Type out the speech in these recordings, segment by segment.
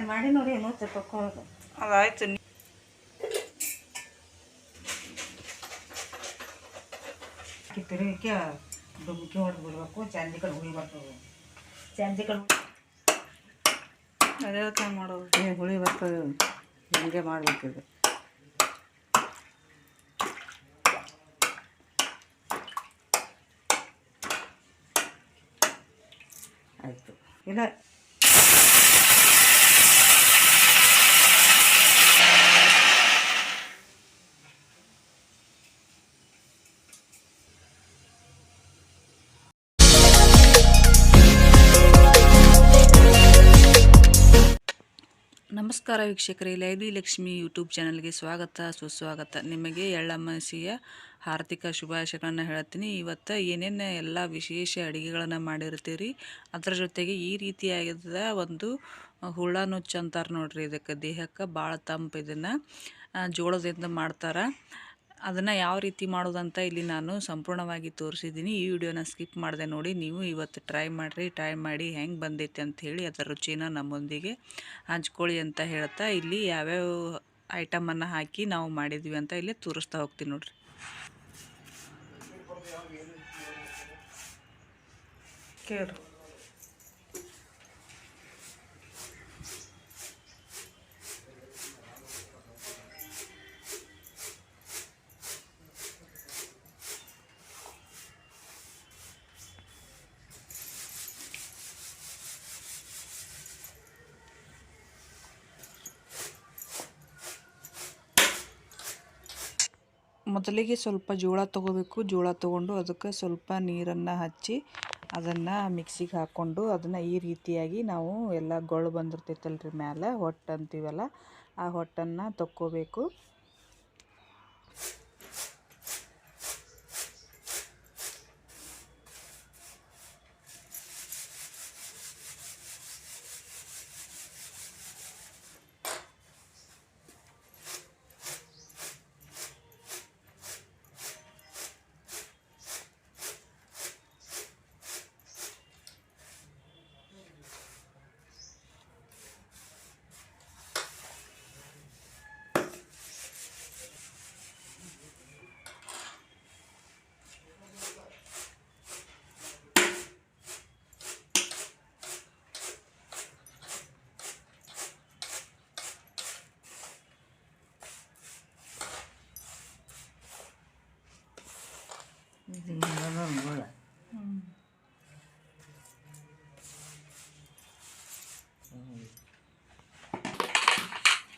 ಅಲ್ಲಿ ಮಾಡಿ ನೋಡಿ ಏನೋ ತಕ್ಕೊಳ್ಳೋದು ಅದಾಯ್ತು. ತಿರುಗಿಕೆ ಡುಬ್ಕಿ ಹೊಡೆದು ಬಿಡ್ಬೇಕು ಚಂದಿ ಕಡೆ ಹುಳಿ ಬರ್ತದೆ ಚಂದಿ ಕಡೆ ಅದೇ ಥರ ಮಾಡೋದು. ಏ ಹುಳಿ ಬರ್ತದೆ ಹಿಂಗೆ ಮಾಡಬೇಕಿದೆ ಆಯಿತು. ಇಲ್ಲ ನಮಸ್ಕಾರ ವೀಕ್ಷಕರೇ ಲೈವ್ಲಿ ಲಕ್ಷ್ಮಿ ಯೂಟ್ಯೂಬ್ ಚಾನಲ್ಗೆ ಸ್ವಾಗತ. ಸುಸ್ವಾಗತ. ನಿಮಗೆ ಎಳ್ಳಮಸಿಯ ಆರ್ಥಿಕ ಶುಭಾಶಯಗಳನ್ನು ಹೇಳ್ತೀನಿ ಇವತ್ತು ಏನೇನು ಎಲ್ಲ ವಿಶೇಷ ಅಡುಗೆಗಳನ್ನು ಮಾಡಿರ್ತೀರಿ, ಅದರ ಜೊತೆಗೆ ಈ ರೀತಿಯಾಗಿದ್ದ ಒಂದು ಹುಳ ನುಚ್ಚು ಅಂತಾರೆ ನೋಡ್ರಿ. ಇದಕ್ಕೆ ದೇಹಕ್ಕೆ ಭಾಳ ತಂಪು ಇದನ್ನು ಜೋಳದಿಂದ ಮಾಡ್ತಾರೆ. ಅದನ್ನು ಯಾವ ರೀತಿ ಮಾಡೋದಂತ ಇಲ್ಲಿ ನಾನು ಸಂಪೂರ್ಣವಾಗಿ ತೋರಿಸಿದ್ದೀನಿ. ಈ ವಿಡಿಯೋನ ಸ್ಕಿಪ್ ಮಾಡಿದೆ ನೋಡಿ, ನೀವು ಇವತ್ತು ಟ್ರೈ ಮಾಡಿರಿ, ಟ್ರೈ ಮಾಡಿ ಹೆಂಗೆ ಬಂದೈತೆ ಅಂತ ಹೇಳಿ ಅದರ ರುಚಿನ ನಮ್ಮೊಂದಿಗೆ ಹಂಚ್ಕೊಳ್ಳಿ ಅಂತ ಹೇಳ್ತಾ ಇಲ್ಲಿ ಯಾವ್ಯಾವ ಐಟಮನ್ನು ಹಾಕಿ ನಾವು ಮಾಡಿದ್ವಿ ಅಂತ ಇಲ್ಲಿ ತೋರಿಸ್ತಾ ಹೋಗ್ತೀನಿ ನೋಡಿರಿ. ಕೇಳ್ರಿ ಮೊದಲಿಗೆ ಸ್ವಲ್ಪ ಜೋಳ ತೊಗೋಬೇಕು. ಜೋಳ ತೊಗೊಂಡು ಅದಕ್ಕೆ ಸ್ವಲ್ಪ ನೀರನ್ನು ಹಚ್ಚಿ ಅದನ್ನು ಮಿಕ್ಸಿಗೆ ಹಾಕ್ಕೊಂಡು ಅದನ್ನು ಈ ರೀತಿಯಾಗಿ ನಾವು ಎಲ್ಲ ಗೊಳ್ಳು ಬಂದಿರ್ತೈತಲ್ರಿ ಮ್ಯಾಲೆ ಹೊಟ್ಟು ಅಂತೀವಲ್ಲ ಆ ಹೊಟ್ಟನ್ನು ತಕ್ಕೋಬೇಕು ಇದು ಹಿಂಗೆ ಗೋಳ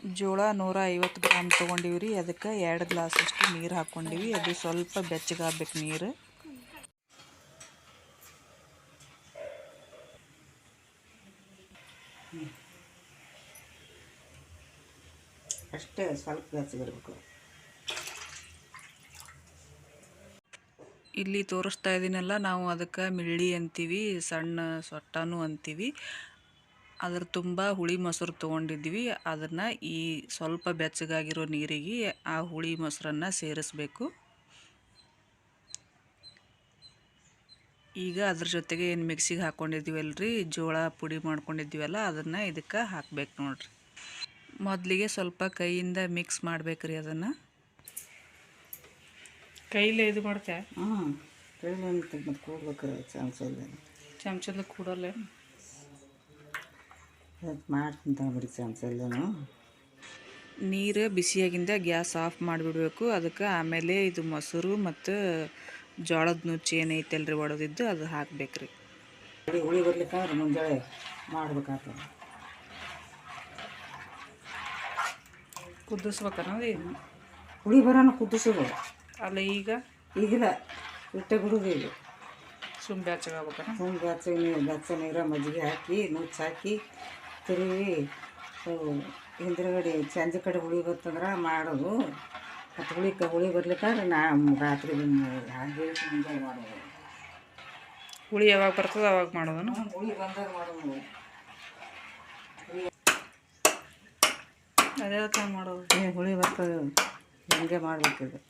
ಜೋಳ ನೂರ ಐವತ್ತು ಗ್ರಾಮ್ ತೊಗೊಂಡಿವಿ ರೀ ಅದಕ್ಕೆ ಎರಡು ಗ್ಲಾಸಷ್ಟು ನೀರು ಹಾಕ್ಕೊಂಡಿವಿ ಅದು ಸ್ವಲ್ಪ ಬೆಚ್ಚಗಾಗ್ಬೇಕು ನೀರು. ಅಷ್ಟೇ ಸ್ವಲ್ಪ ಬೆಚ್ಚಗಿರ್ಬೇಕು ಇಲ್ಲಿ ತೋರಿಸ್ತಾ ಇದ್ದೀನಲ್ಲ ನಾವು ಅದಕ್ಕೆ ಮಿಳ್ಳಿ ಅಂತೀವಿ ಸಣ್ಣ ಸೊಟ್ಟನೂ ಅಂತೀವಿ. ಅದ್ರ ತುಂಬ ಹುಳಿ ಮೊಸರು ತೊಗೊಂಡಿದ್ವಿ. ಅದನ್ನು ಈ ಸ್ವಲ್ಪ ಬೆಚ್ಚಗಾಗಿರೋ ನೀರಿಗೆ ಆ ಹುಳಿ ಮೊಸರನ್ನು ಸೇರಿಸ್ಬೇಕು. ಈಗ ಅದ್ರ ಜೊತೆಗೆ ಏನು ಮಿಕ್ಸಿಗೆ ಹಾಕ್ಕೊಂಡಿದ್ದೀವಲ್ರಿ ಜೋಳ ಪುಡಿ ಮಾಡ್ಕೊಂಡಿದ್ದೀವಲ್ಲ ಅದನ್ನು ಇದಕ್ಕೆ ಹಾಕ್ಬೇಕು ನೋಡ್ರಿ. ಮೊದಲಿಗೆ ಸ್ವಲ್ಪ ಕೈಯಿಂದ ಮಿಕ್ಸ್ ಮಾಡ್ಬೇಕ್ರಿ ಅದನ್ನು. ಕೈಲೇ ಇದು ಮಾಡ್ತೆ ಹಾಂ ಕೈಲೇ ಕೂಡ್ಬೇಕು ಚಮಚದ ಚಮಚದ ಕೂಡಲ್ಲ ಮಾಡ್ತೀನಿ ಬಿಡಿ ಚಾನ್ಸ್ ಎಲ್ಲೂ ನೀರು ಬಿಸಿಯಾಗಿಂದ ಗ್ಯಾಸ್ ಆಫ್ ಮಾಡಿಬಿಡ್ಬೇಕು. ಅದಕ್ಕೆ ಆಮೇಲೆ ಇದು ಮೊಸರು ಮತ್ತು ಜೋಳದ ನುಚ್ಚು ರೀ ಒಡೆದಿದ್ದು ಅದು ಹಾಕ್ಬೇಕ್ರಿ. ಹುಳಿ ಬರ್ಲಿಕ್ಕಂದ್ರೆ ಮುಂಜಾನೆ ಮಾಡ್ಬೇಕಾಗ್ತದೆ. ಕುದಿಸ್ಬೇಕನ್ನೋದು ಹುಳಿ ಬರೋಣ ಕುದಿಸೋದು. ಅಲ್ಲ ಈಗ? ಈಗಿಲ್ಲ. ಇಟ್ಟೆ ಬಿಡೋದು ಈಗ. ಸುಮ್ ಬೆಚ್ಚಗಾಗ್ಬೇಕನ ಸುಮ್ಮನೆ ಬ್ಯಾಚ ನೀರು ಬ್ಯಾಚ ನೀರ ಮಜ್ಜಿಗೆ ಹಾಕಿ ನುಚ್ಚು ಹಾಕಿ ತಿರುವಿ ಹಿಂದ್ರಗಡೆ ಸಂಜೆ ಕಡೆ ಹುಳಿ ಬರ್ತಂದ್ರೆ ಮಾಡೋದು. ಮತ್ತು ಹುಳಿ ಕ ಹುಳಿ ಬರ್ಲಿಕ್ಕಾದ್ರೆ ನಾ ರಾತ್ರಿ ಹಾಗೆ ಮುಂಜಾನೆ ಮಾಡೋದು. ಹುಳಿ ಯಾವಾಗ ಬರ್ತದೆ ಅವಾಗ ಮಾಡೋದನ್ನು ಹುಳಿ ಬಂದಾಗ ಮಾಡೋದು. ಅದೇ ಥರ ಮಾಡೋದು. ಏ ಹುಳಿ ಬರ್ತದೆ ಹಿಂಗೆ ಮಾಡಬೇಕಿದೆ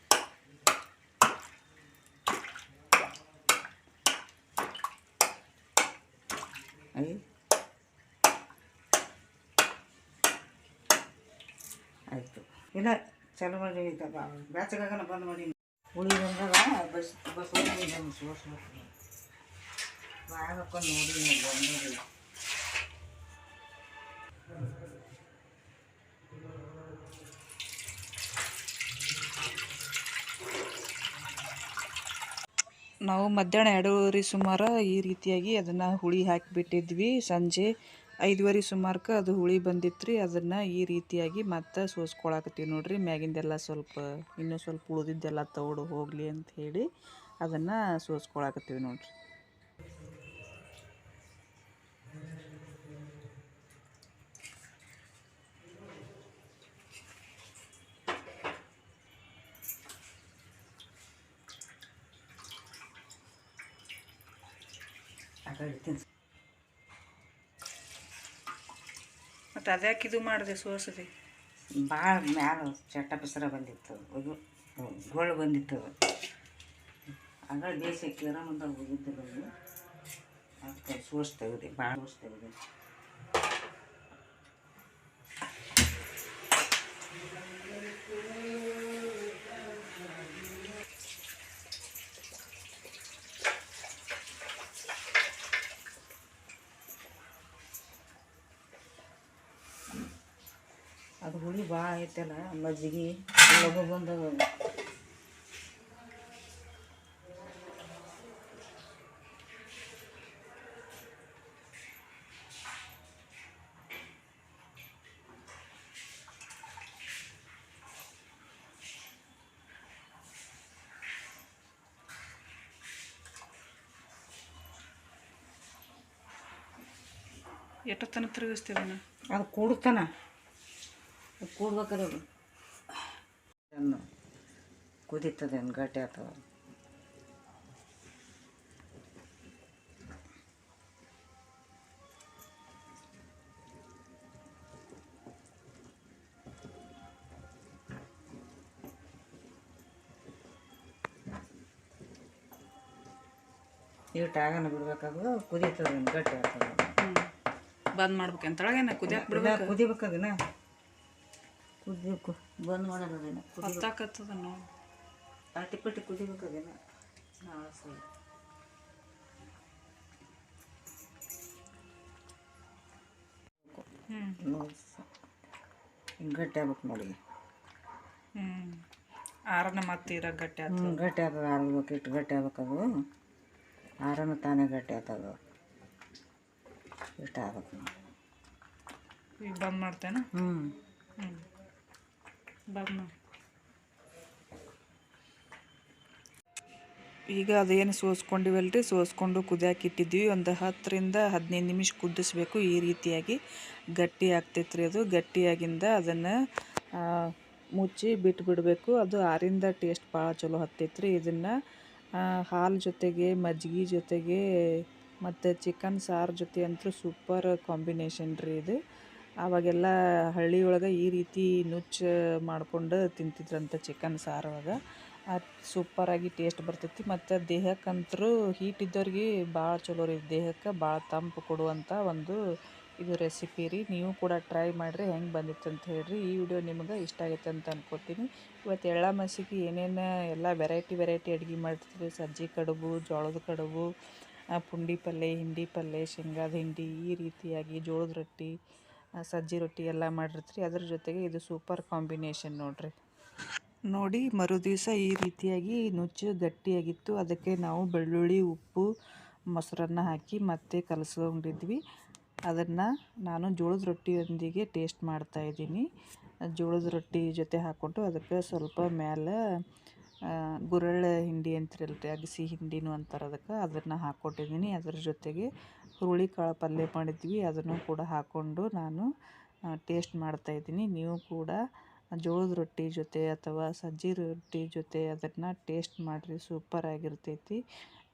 ಐ ಇಲ್ಲ, ಚಲೋ ಮಾಡಿ ಬ್ಯಾಚಗಾಗಲ್ಲ ಬಂದ್ ಮಾಡಿ. ಹುಳಿ ಬಂದಾಗ ಬಸ್ ಬಸ್ ನೋಡಿ ನಾವು ಮಧ್ಯಾಹ್ನ ಎರಡೂವರೆ ಸುಮಾರು ಈ ರೀತಿಯಾಗಿ ಅದನ್ನು ಹುಳಿ ಹಾಕಿಬಿಟ್ಟಿದ್ವಿ. ಸಂಜೆ ಐದುವರೆ ಸುಮಾರಕ್ಕೆ ಅದು ಹುಳಿ ಬಂದಿತ್ತು ರೀ ಅದನ್ನು ಈ ರೀತಿಯಾಗಿ ಮತ್ತೆ ಸೋಸ್ಕೊಳಕತ್ತೀವಿ ನೋಡಿರಿ. ಮ್ಯಾಗಿಂದೆಲ್ಲ ಸ್ವಲ್ಪ, ಇನ್ನೂ ಸ್ವಲ್ಪ ಉಳಿದಿದ್ದೆಲ್ಲ ತೌಡು ಹೋಗಲಿ ಅಂತ ಹೇಳಿ ಅದನ್ನು ಸೋಸ್ಕೊಳಕತ್ತೀವಿ ನೋಡ್ರಿ. ಆ ಕಡೆ ತಿನ್ಸ್ ಮತ್ತು ಅದ್ಯಾಕೆ ಇದು ಮಾಡಿದೆ ಸೋಸದೆ ಭಾಳ ಮ್ಯಾಲ ಚಟ್ಟ ಬಿಸಿರ ಬಂದಿತ್ತು. ಇದು ಗೋಳು ಬಂದಿತ್ತು ಆಗ ದೇಶಕ್ಕೆ ಮುಂದೆ ಹೋಗಿದ್ದು ಬಂದು ಅದಕ್ಕೆ ಸೋಸ್ ತೆಗೆದೆ ಭಾಳ ಸೋಸ್ ತೆಗೆದೆ ಅದು ಹುಳಿ ಭಾಳ ಐತಲ್ಲ ಮಜ್ಜಿಗೆ ಲಘು ಬಂದು ಎಷ್ಟೊತ್ತನ ತಿರುಗಿಸ್ತೀವಿ ಅದು ಕೂಡ್ತಾನ. ಕೂಡ್ಬೇಕಾರೆ ಅದು ಅನ್ನು ಕುದೀತದೆ ಒಂದು ಗಟ್ಟಿ ಆಗ್ತದ ಇಟ್ಟು ಆಗನ ಬಿಡ್ಬೇಕಾದ್ರೆ ಕುದೀತದೆ ಅನ್ನು ಗಟ್ಟಿ ಆಗ್ತದೆ ಬಂದ್ ಮಾಡ್ಬೇಕು. ಅಂತೊಳಗೇನ ಕುದಿಯಕ್ಕೆ ಬಿಡ್ಬೇಕು? ಕುದಿಬೇಕು ಅದನ್ನ ಕುದಿಬೇಕು. ಬಂದ್ ಮಾಡೋಣ ಅದನ್ನ ಕುದಿ ಹೊತ್ತಾಕತ್ತದ ನೋಡಿ ಅಟ್ಟಿ ಪಟ್ಟಿ ಕುದಿಬೇಕು ಅದನ್ನ ನಾಳೆ ಸರಿ ಹಿಂಗೆ ಗಟ್ಟಿ ಆಗ್ಬೇಕು ನೋಡಿ. ಹ್ಞೂ ಆರನ ಮತ್ತೆ ಇರೋ ಗಟ್ಟಿ ಆಯ್ತು ಗಟ್ಟಿ ಆಗ್ತದೆ. ಆರ್ಬೇಕು ಇಟ್ಟು ಗಟ್ಟಿ ಆಗ್ಬೇಕದು ಆರನ್ನು ತಾನೇ ಗಟ್ಟಿ ಆಗ್ತದೆ. ಇಷ್ಟ ಆಗ್ಬೇಕು ನೋಡಿ. ಈಗ ಬಂದ್ ಮಾಡ್ತೇನೆ? ಹ್ಞೂ ಹ್ಞೂ ಈಗ ಅದೇನು ಸೋಸ್ಕೊಂಡಿವಲ್ರಿ? ಸೋಸ್ಕೊಂಡು ಕುದಿಯಾಕೆ ಇಟ್ಟಿದ್ವಿ ಒಂದು ಹತ್ತರಿಂದ ಹದಿನೈದು ನಿಮಿಷ ಕುದಿಸ್ಬೇಕು. ಈ ರೀತಿಯಾಗಿ ಗಟ್ಟಿ ಆಗ್ತೈತ್ರಿ ಅದು. ಗಟ್ಟಿಯಾಗಿಂದ ಅದನ್ನು ಮುಚ್ಚಿ ಬಿಟ್ಟು ಬಿಡಬೇಕು ಅದು ಆರಿಂದ ಟೇಸ್ಟ್ ಭಾಳ ಚಲೋ ಹತ್ತೈತ್ರಿ. ಇದನ್ನು ಹಾಲು ಜೊತೆಗೆ ಮಜ್ಜಿಗೆ ಜೊತೆಗೆ, ಮತ್ತು ಚಿಕನ್ ಸಾರು ಜೊತೆ ಅಂತೂ ಸೂಪರ್ ಕಾಂಬಿನೇಷನ್ ರೀ ಇದು. ಆವಾಗೆಲ್ಲ ಹಳ್ಳಿ ಒಳಗೆ ಈ ರೀತಿ ನುಚ್ಚು ಮಾಡ್ಕೊಂಡು ತಿಂತಿದ್ರಂತ ಚಿಕನ್ ಸಾರು ಒಳಗೆ ಸೂಪರಾಗಿ ಟೇಸ್ಟ್ ಬರ್ತೈತಿ. ಮತ್ತು ದೇಹಕ್ಕಂತರೂ ಹೀಟ್ ಇದ್ದವ್ರಿಗೆ ಭಾಳ ಚಲೋ ರೀ. ದೇಹಕ್ಕೆ ಭಾಳ ತಂಪು ಕೊಡುವಂಥ ಒಂದು ಇದು ರೆಸಿಪಿ ರೀ. ನೀವು ಕೂಡ ಟ್ರೈ ಮಾಡಿರಿ, ಹೆಂಗೆ ಬಂದಿತ್ತು ಅಂತ ಹೇಳಿರಿ. ಈ ವಿಡಿಯೋ ನಿಮ್ಗೆ ಇಷ್ಟ ಆಗೈತೆ ಅಂತ ಅನ್ಕೋತೀನಿ. ಇವತ್ತು ಎಳ್ಳ ಮಸಿಗೆ ಏನೇನು ಎಲ್ಲ ವೆರೈಟಿ ವೆರೈಟಿ ಅಡುಗೆ ಮಾಡ್ತೀವಿ ಸಜ್ಜಿ ಕಡುಬು, ಜೋಳದ ಕಡುಬು ಪುಂಡಿ ಪಲ್ಯ ಹಿಂಡಿ ಪಲ್ಯ ಶೇಂಗಾದ ಹಿಂಡಿ ಈ ರೀತಿಯಾಗಿ ಜೋಳದ ರೊಟ್ಟಿ ಸಜ್ಜಿ ರೊಟ್ಟಿ ಎಲ್ಲ ಮಾಡಿರ್ತೀರಿ, ಅದ್ರ ಜೊತೆಗೆ ಇದು ಸೂಪರ್ ಕಾಂಬಿನೇಷನ್ ನೋಡ್ರಿ. ನೋಡಿ, ಮರುದಿವಸ ಈ ರೀತಿಯಾಗಿ ನುಚ್ಚು ಗಟ್ಟಿಯಾಗಿತ್ತು. ಅದಕ್ಕೆ ನಾವು ಬೆಳ್ಳುಳ್ಳಿ, ಉಪ್ಪು, ಮೊಸರನ್ನ ಹಾಕಿ ಮತ್ತೆ ಕಲಸ್ಕೊಂಡಿದ್ವಿ. ಅದನ್ನು ನಾನು ಜೋಳದ ರೊಟ್ಟಿಯೊಂದಿಗೆ ಟೇಸ್ಟ್ ಮಾಡ್ತಾ ಇದ್ದೀನಿ. ಜೋಳದ ರೊಟ್ಟಿ ಜೊತೆ ಹಾಕ್ಕೊಂಡು ಅದಕ್ಕೆ ಸ್ವಲ್ಪ ಮೇಲೆ ಗುರಳ್ಳ ಹಿಂಡಿ ಅಂತಿರಲ್ರಿ, ಅಗಸಿ ಹಿಂಡಿನೂ ಅಂತಾರೆ ಅದಕ್ಕೆ ಅದನ್ನು ಹಾಕ್ಕೊಟ್ಟಿದ್ದೀನಿ. ಅದ್ರ ಜೊತೆಗೆ ಹುರುಳಿ ಕಾಳು ಪಲ್ಯ ಮಾಡಿದ್ವಿ, ಅದನ್ನು ಕೂಡ ಹಾಕ್ಕೊಂಡು ನಾನು ಟೇಸ್ಟ್ ಮಾಡ್ತಾ ಇದ್ದೀನಿ. ನೀವು ಕೂಡ ಜೋಳದ ರೊಟ್ಟಿ ಜೊತೆ ಅಥವಾ ಸಜ್ಜಿ ರೊಟ್ಟಿ ಜೊತೆ ಅದನ್ನು ಟೇಸ್ಟ್ ಮಾಡಿರಿ ಸೂಪರ್ ಆಗಿರ್ತೈತಿ.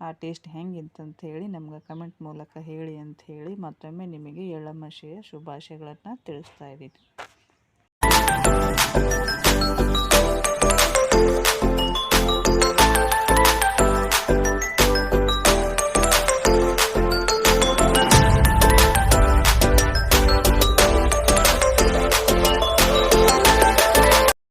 ಆ ಟೇಸ್ಟ್ ಹೆಂಗಿತ್ತಂತ ಹೇಳಿ ನಮ್ಗೆ ಕಮೆಂಟ್ ಮೂಲಕ ಹೇಳಿ ಅಂತ ಹೇಳಿ ಮತ್ತೊಮ್ಮೆ ನಿಮಗೆ ಎಳ್ಳಮಾಶೆಯ ಶುಭಾಶಯಗಳನ್ನು ತಿಳಿಸ್ತಾ ಇದ್ದೀನಿ.